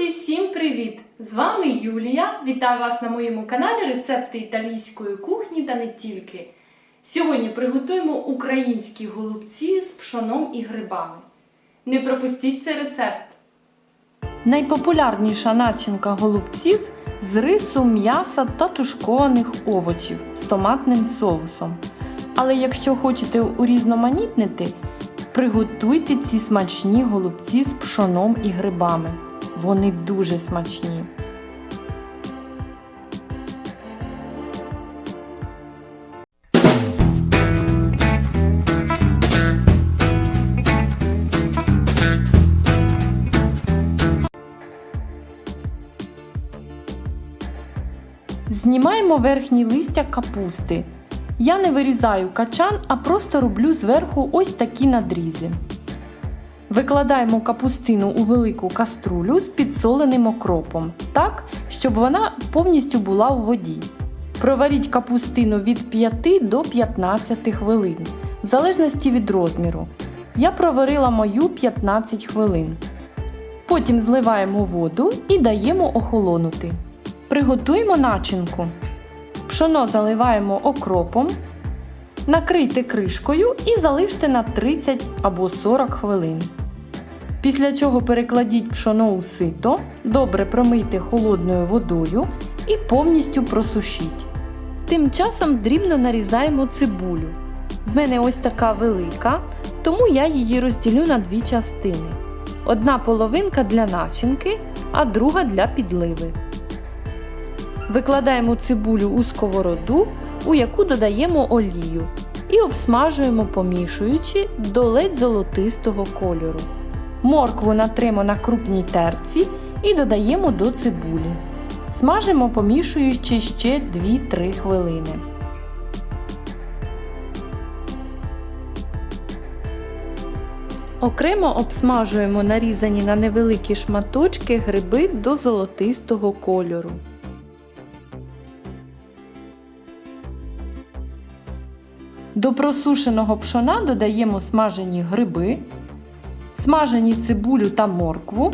Друзі, всім привіт! З вами Юлія. Вітаю вас на моєму каналі Рецепти італійської кухні та не тільки. Сьогодні приготуємо українські голубці з пшоном і грибами. Не пропустіть цей рецепт. Найпопулярніша начинка голубців з рису, м'яса та тушкованих овочів з томатним соусом. Але якщо хочете урізноманітнити, приготуйте ці смачні голубці з пшоном і грибами. Вони дуже смачні. Знімаємо верхні листя капусти. Я не вирізаю качан, а просто роблю зверху ось такі надрізи. Викладаємо капустину у велику каструлю з підсоленим окропом, так, щоб вона повністю була у воді. Проваріть капустину від 5 до 15 хвилин, в залежності від розміру. Я проварила мою 15 хвилин. Потім зливаємо воду і даємо охолонути. Приготуємо начинку. Пшоно заливаємо окропом. Накрийте кришкою і залиште на 30 або 40 хвилин. Після чого перекладіть пшоно у сито, добре промийте холодною водою і повністю просушіть. Тим часом дрібно нарізаємо цибулю. В мене ось така велика, тому я її розділю на дві частини. Одна половинка для начинки, а друга для підливи. Викладаємо цибулю у сковороду, у яку додаємо олію, і обсмажуємо, помішуючи до ледь золотистого кольору. Моркву натримо на крупній терці і додаємо до цибулі. Смажимо, помішуючи ще 2-3 хвилини. Окремо обсмажуємо нарізані на невеликі шматочки гриби до золотистого кольору. До просушеного пшона додаємо смажені гриби, смажені цибулю та моркву,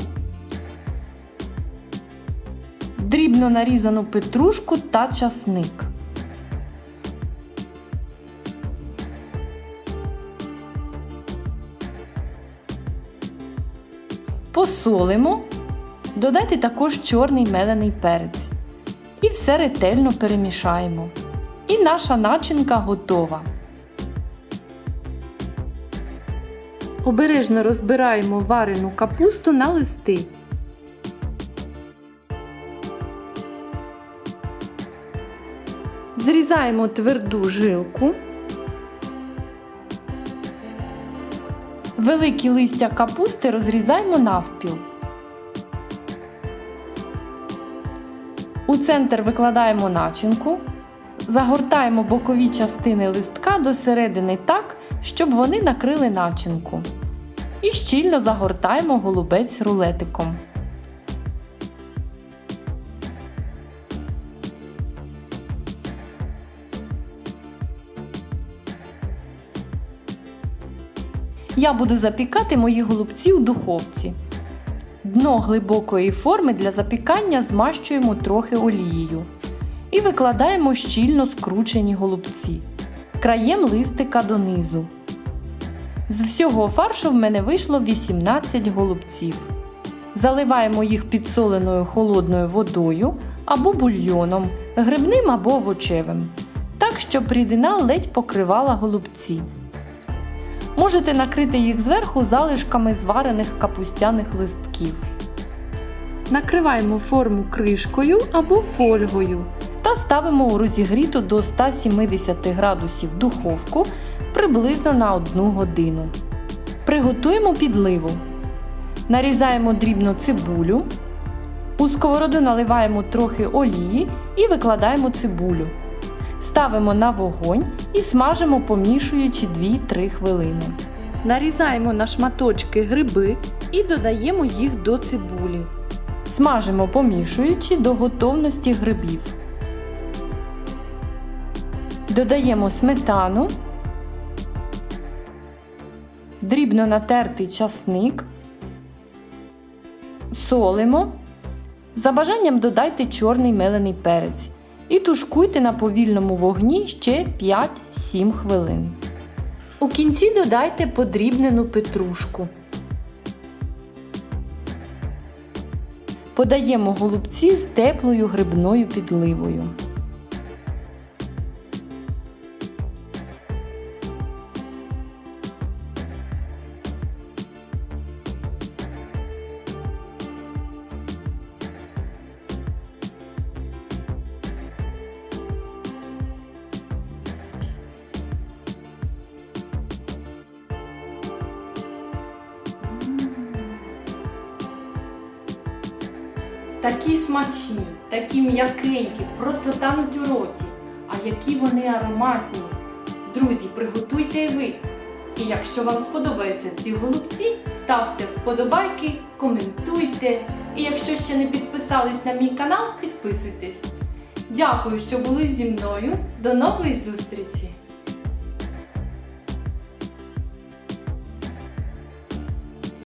дрібно нарізану петрушку та часник. Посолимо, додайте також чорний мелений перець. І все ретельно перемішаємо. І наша начинка готова. Обережно розбираємо варену капусту на листи. Зрізаємо тверду жилку. Великі листя капусти розрізаємо навпіл. У центр викладаємо начинку. Загортаємо бокові частини листка до середини так, щоб вони накрили начинку. І щільно загортаємо голубець рулетиком. Я буду запікати мої голубці у духовці. Дно глибокої форми для запікання змащуємо трохи олією. І викладаємо щільно скручені голубці. Краєм листика донизу. З всього фаршу в мене вийшло 18 голубців. Заливаємо їх підсоленою холодною водою або бульйоном, грибним або овочевим. Так, щоб рідина ледь покривала голубці. Можете накрити їх зверху залишками зварених капустяних листків. Накриваємо форму кришкою або фольгою та ставимо у розігріту до 170 градусів духовку приблизно на 1 годину. Приготуємо підливу. Нарізаємо дрібно цибулю. У сковороду наливаємо трохи олії і викладаємо цибулю. Ставимо на вогонь і смажимо, помішуючи 2-3 хвилини. Нарізаємо на шматочки гриби і додаємо їх до цибулі. Смажимо, помішуючи до готовності грибів. Додаємо сметану, дрібно натертий часник, солимо За бажанням додайте чорний мелений перець і тушкуйте на повільному вогні ще 5-7 хвилин. У кінці додайте подрібнену петрушку. Подаємо голубці з теплою грибною підливою. Такі смачні, такі м'якенькі, просто тануть у роті. А які вони ароматні. Друзі, приготуйте і ви. І якщо вам сподобаються ці голубці, ставте вподобайки, коментуйте. І якщо ще не підписались на мій канал, підписуйтесь. Дякую, що були зі мною. До нової зустрічі!